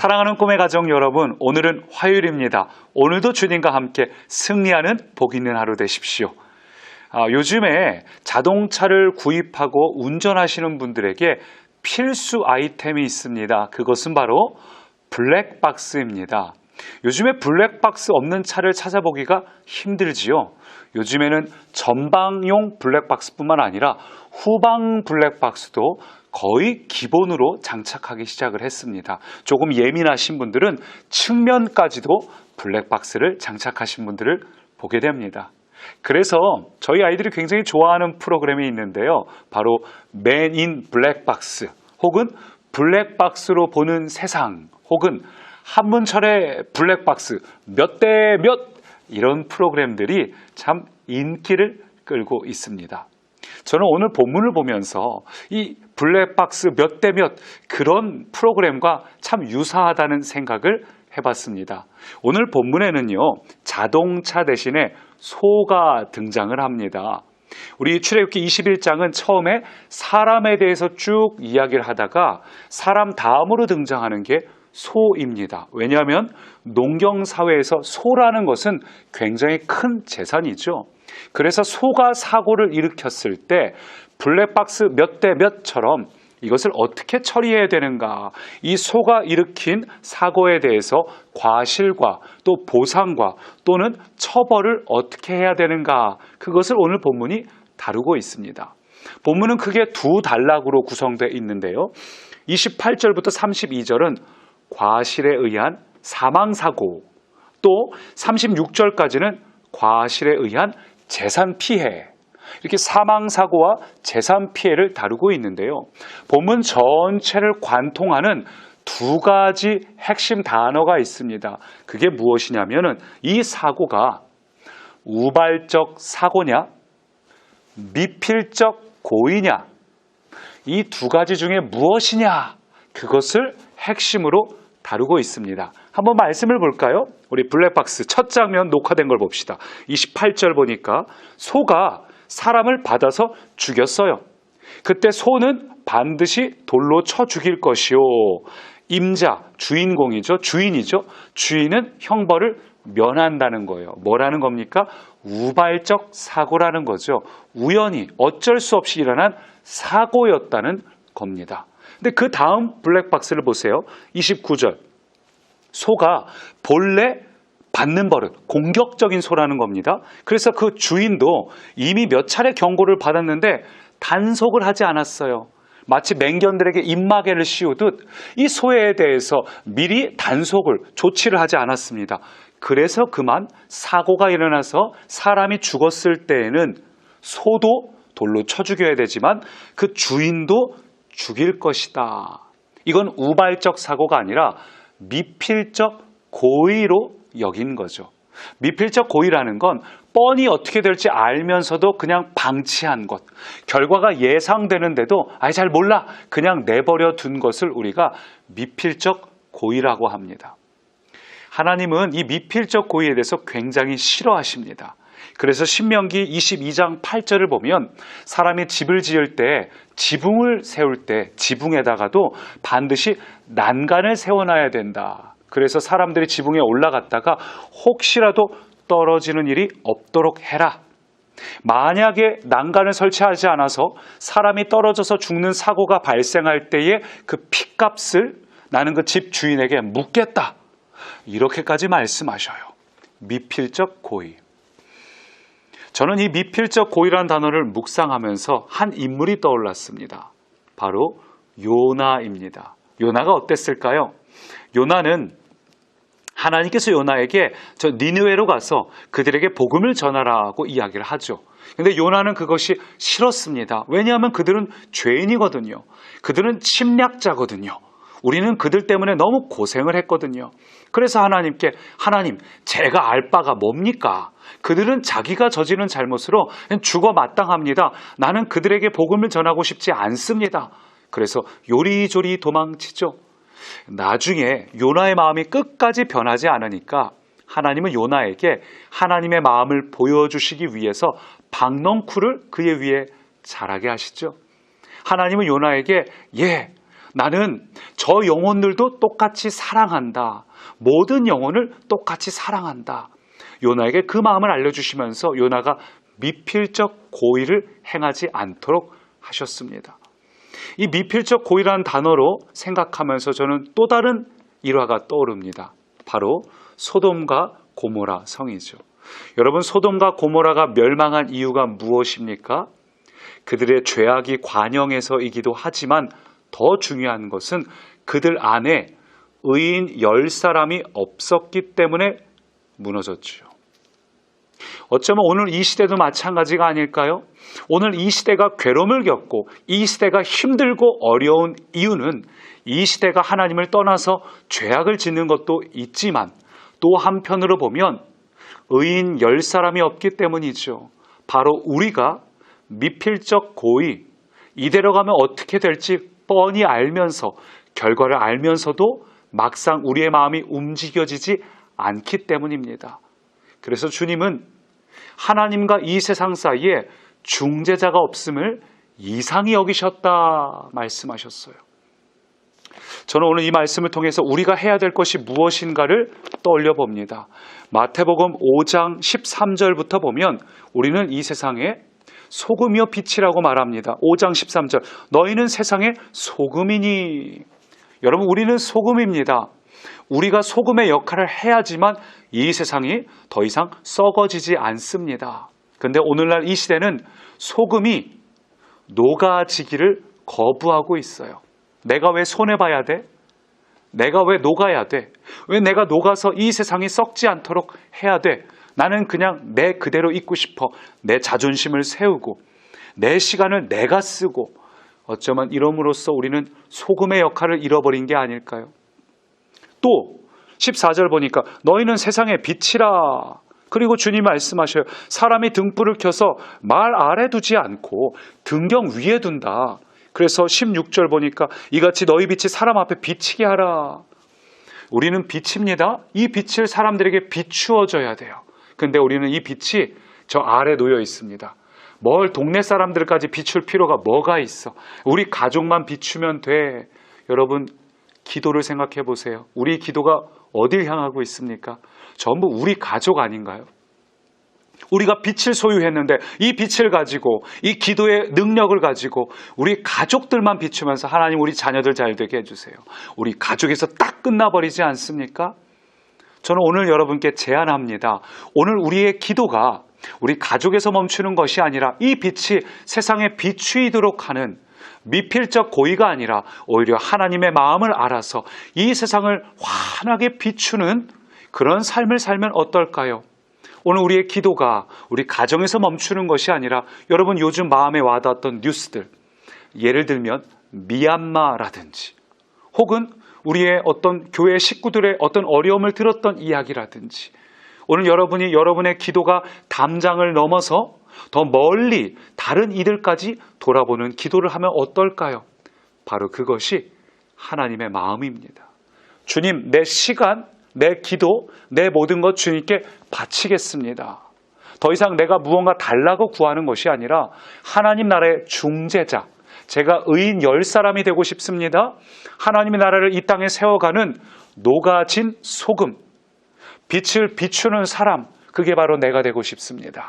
사랑하는 꿈의 가정 여러분, 오늘은 화요일입니다. 오늘도 주님과 함께 승리하는 복 있는 하루 되십시오. 아, 요즘에 자동차를 구입하고 운전하시는 분들에게 필수 아이템이 있습니다. 그것은 바로 블랙박스입니다. 요즘에 블랙박스 없는 차를 찾아보기가 힘들지요. 요즘에는 전방용 블랙박스뿐만 아니라 후방 블랙박스도 거의 기본으로 장착하기 시작을 했습니다. 조금 예민하신 분들은 측면까지도 블랙박스를 장착하신 분들을 보게 됩니다. 그래서 저희 아이들이 굉장히 좋아하는 프로그램이 있는데요. 바로 맨 인 블랙박스 혹은 블랙박스로 보는 세상 혹은 한문철의 블랙박스 몇 대 몇 이런 프로그램들이 참 인기를 끌고 있습니다. 저는 오늘 본문을 보면서 이 블랙박스 몇 대 몇 그런 프로그램과 참 유사하다는 생각을 해봤습니다. 오늘 본문에는요, 자동차 대신에 소가 등장을 합니다. 우리 출애굽기 21장은 처음에 사람에 대해서 쭉 이야기를 하다가 사람 다음으로 등장하는 게 소입니다. 왜냐하면 농경 사회에서 소라는 것은 굉장히 큰 재산이죠. 그래서 소가 사고를 일으켰을 때 블랙박스 몇 대 몇처럼 이것을 어떻게 처리해야 되는가? 이 소가 일으킨 사고에 대해서 과실과 또 보상과 또는 처벌을 어떻게 해야 되는가? 그것을 오늘 본문이 다루고 있습니다. 본문은 크게 두 단락으로 구성되어 있는데요. 28절부터 32절은 과실에 의한 사망사고, 또 36절까지는 과실에 의한 재산 피해, 이렇게 사망 사고와 재산 피해를 다루고 있는데요. 본문 전체를 관통하는 두 가지 핵심 단어가 있습니다. 그게 무엇이냐면은 이 사고가 우발적 사고냐, 미필적 고의냐, 이 두 가지 중에 무엇이냐, 그것을 핵심으로 다루고 있습니다. 한번 말씀을 볼까요? 우리 블랙박스 첫 장면 녹화된 걸 봅시다. 28절 보니까 소가 사람을 받아서 죽였어요. 그때 소는 반드시 돌로 쳐 죽일 것이요. 임자, 주인공이죠. 주인이죠. 주인은 형벌을 면한다는 거예요. 뭐라는 겁니까? 우발적 사고라는 거죠. 우연히 어쩔 수 없이 일어난 사고였다는 겁니다. 근데 그 다음 블랙박스를 보세요. 29절. 소가 본래 받는 버릇, 공격적인 소라는 겁니다. 그래서 그 주인도 이미 몇 차례 경고를 받았는데 단속을 하지 않았어요. 마치 맹견들에게 입마개를 씌우듯 이 소에 대해서 미리 단속을, 조치를 하지 않았습니다. 그래서 그만 사고가 일어나서 사람이 죽었을 때에는 소도 돌로 쳐 죽여야 되지만 그 주인도 죽일 것이다. 이건 우발적 사고가 아니라 미필적 고의로 여긴 거죠. 미필적 고의라는 건 뻔히 어떻게 될지 알면서도 그냥 방치한 것, 결과가 예상되는데도 아예 잘 몰라 그냥 내버려 둔 것을 우리가 미필적 고의라고 합니다. 하나님은 이 미필적 고의에 대해서 굉장히 싫어하십니다. 그래서 신명기 22장 8절을 보면 사람이 집을 지을 때 지붕을 세울 때 지붕에다가도 반드시 난간을 세워놔야 된다. 그래서 사람들이 지붕에 올라갔다가 혹시라도 떨어지는 일이 없도록 해라. 만약에 난간을 설치하지 않아서 사람이 떨어져서 죽는 사고가 발생할 때의 그 피값을 나는 그 집 주인에게 묻겠다. 이렇게까지 말씀하셔요. 미필적 고의. 저는 이 미필적 고의라는 단어를 묵상하면서 한 인물이 떠올랐습니다. 바로 요나입니다. 요나가 어땠을까요? 요나는 하나님께서 요나에게 저 니느웨로 가서 그들에게 복음을 전하라고 이야기를 하죠. 근데 요나는 그것이 싫었습니다. 왜냐하면 그들은 죄인이거든요. 그들은 침략자거든요. 우리는 그들 때문에 너무 고생을 했거든요. 그래서 하나님께 하나님 제가 알 바가 뭡니까? 그들은 자기가 저지른 잘못으로 죽어 마땅합니다. 나는 그들에게 복음을 전하고 싶지 않습니다. 그래서 요리조리 도망치죠. 나중에 요나의 마음이 끝까지 변하지 않으니까 하나님은 요나에게 하나님의 마음을 보여주시기 위해서 박넝쿨을 그의 위에 자라게 하시죠. 하나님은 요나에게 예, 나는 저 영혼들도 똑같이 사랑한다. 모든 영혼을 똑같이 사랑한다. 요나에게 그 마음을 알려주시면서 요나가 미필적 고의를 행하지 않도록 하셨습니다. 이 미필적 고의라는 단어로 생각하면서 저는 또 다른 일화가 떠오릅니다. 바로 소돔과 고모라 성이죠. 여러분 소돔과 고모라가 멸망한 이유가 무엇입니까? 그들의 죄악이 관영해서이기도 하지만 더 중요한 것은 그들 안에 의인 열 사람이 없었기 때문에 무너졌죠. 어쩌면 오늘 이 시대도 마찬가지가 아닐까요? 오늘 이 시대가 괴로움을 겪고 이 시대가 힘들고 어려운 이유는 이 시대가 하나님을 떠나서 죄악을 짓는 것도 있지만 또 한편으로 보면 의인 열 사람이 없기 때문이죠. 바로 우리가 미필적 고의, 이대로 가면 어떻게 될지 뻔히 알면서 결과를 알면서도 막상 우리의 마음이 움직여지지 않기 때문입니다. 그래서 주님은 하나님과 이 세상 사이에 중재자가 없음을 이상히 여기셨다 말씀하셨어요. 저는 오늘 이 말씀을 통해서 우리가 해야 될 것이 무엇인가를 떠올려 봅니다. 마태복음 5장 13절부터 보면 우리는 이 세상에 소금이요 빛이라고 말합니다. 5장 13절. 너희는 세상의 소금이니. 여러분, 우리는 소금입니다. 우리가 소금의 역할을 해야지만 이 세상이 더 이상 썩어지지 않습니다. 근데 오늘날 이 시대는 소금이 녹아지기를 거부하고 있어요. 내가 왜 손해봐야 돼? 내가 왜 녹아야 돼? 왜 내가 녹아서 이 세상이 썩지 않도록 해야 돼? 나는 그냥 내 그대로 있고 싶어. 내 자존심을 세우고, 내 시간을 내가 쓰고, 어쩌면 이름으로써 우리는 소금의 역할을 잃어버린 게 아닐까요? 또 14절 보니까 너희는 세상의 빛이라. 그리고 주님 말씀하셔요. 사람이 등불을 켜서 말 아래 두지 않고 등경 위에 둔다. 그래서 16절 보니까 이같이 너희 빛이 사람 앞에 비치게 하라. 우리는 빛입니다. 이 빛을 사람들에게 비추어줘야 돼요. 근데 우리는 이 빛이 저 아래 놓여 있습니다. 뭘 동네 사람들까지 비출 필요가 뭐가 있어? 우리 가족만 비추면 돼. 여러분, 기도를 생각해 보세요. 우리 기도가 어딜 향하고 있습니까? 전부 우리 가족 아닌가요? 우리가 빛을 소유했는데 이 빛을 가지고 이 기도의 능력을 가지고 우리 가족들만 비추면서 하나님 우리 자녀들 잘 되게 해주세요. 우리 가족에서 딱 끝나버리지 않습니까? 저는 오늘 여러분께 제안합니다. 오늘 우리의 기도가 우리 가족에서 멈추는 것이 아니라 이 빛이 세상에 비추이도록 하는 미필적 고의가 아니라 오히려 하나님의 마음을 알아서 이 세상을 환하게 비추는 그런 삶을 살면 어떨까요? 오늘 우리의 기도가 우리 가정에서 멈추는 것이 아니라 여러분 요즘 마음에 와닿았던 뉴스들 예를 들면 미얀마라든지 혹은 우리의 어떤 교회 식구들의 어떤 어려움을 들었던 이야기라든지 오늘 여러분이 여러분의 기도가 담장을 넘어서 더 멀리 다른 이들까지 돌아보는 기도를 하면 어떨까요? 바로 그것이 하나님의 마음입니다. 주님, 내 시간, 내 기도, 내 모든 것 주님께 바치겠습니다. 더 이상 내가 무언가 달라고 구하는 것이 아니라 하나님 나라의 중재자, 제가 의인 열 사람이 되고 싶습니다. 하나님의 나라를 이 땅에 세워가는 녹아진 소금, 빛을 비추는 사람, 그게 바로 내가 되고 싶습니다.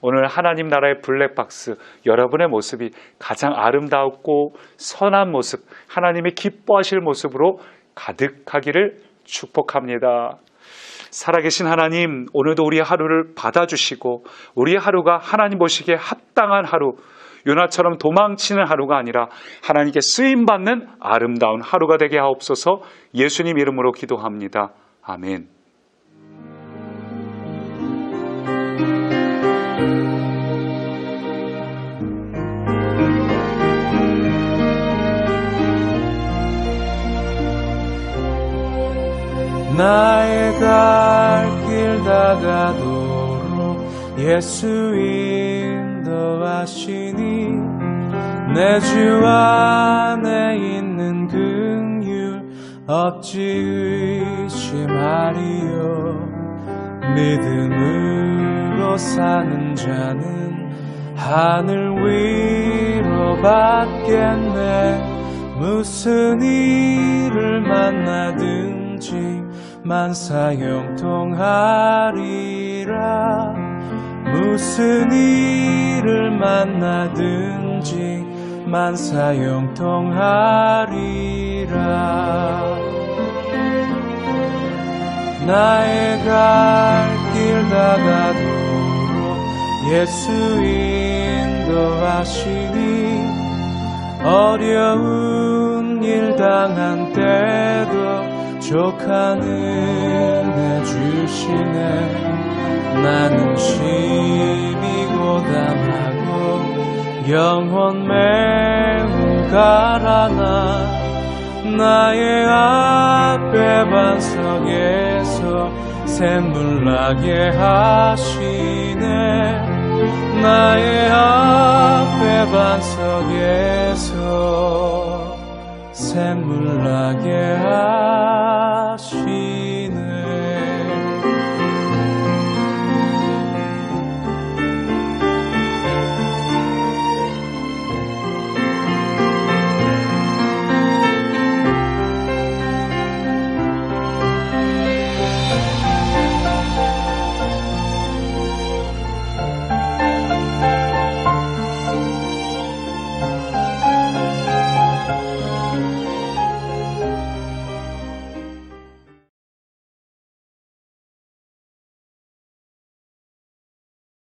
오늘 하나님 나라의 블랙박스 여러분의 모습이 가장 아름다웠고 선한 모습, 하나님이 기뻐하실 모습으로 가득하기를 축복합니다. 살아계신 하나님, 오늘도 우리의 하루를 받아주시고 우리의 하루가 하나님 보시기에 합당한 하루, 요나처럼 도망치는 하루가 아니라 하나님께 쓰임 받는 아름다운 하루가 되게 하옵소서. 예수님 이름으로 기도합니다. 아멘. 나의 갈 길 다가도록 예수 인도하시니 내 주 안에 있는 긍휼 없지 의심하리요. 믿음으로 사는 자는 하늘 위로 받겠네. 무슨 일을 만나든지 만사형통하리라 무슨 일을 만나든지 만사형통하리라. 나의 갈 길 다가도록 예수 인도하시니 어려운 일 당한 때도 족한 은혜 주시네 나는 심히 고담하고 영혼 매우 가라나 나의 앞에 반석에서 샘물 나게 하시네. 나의 앞에 반석에서 샘물 나게 하시네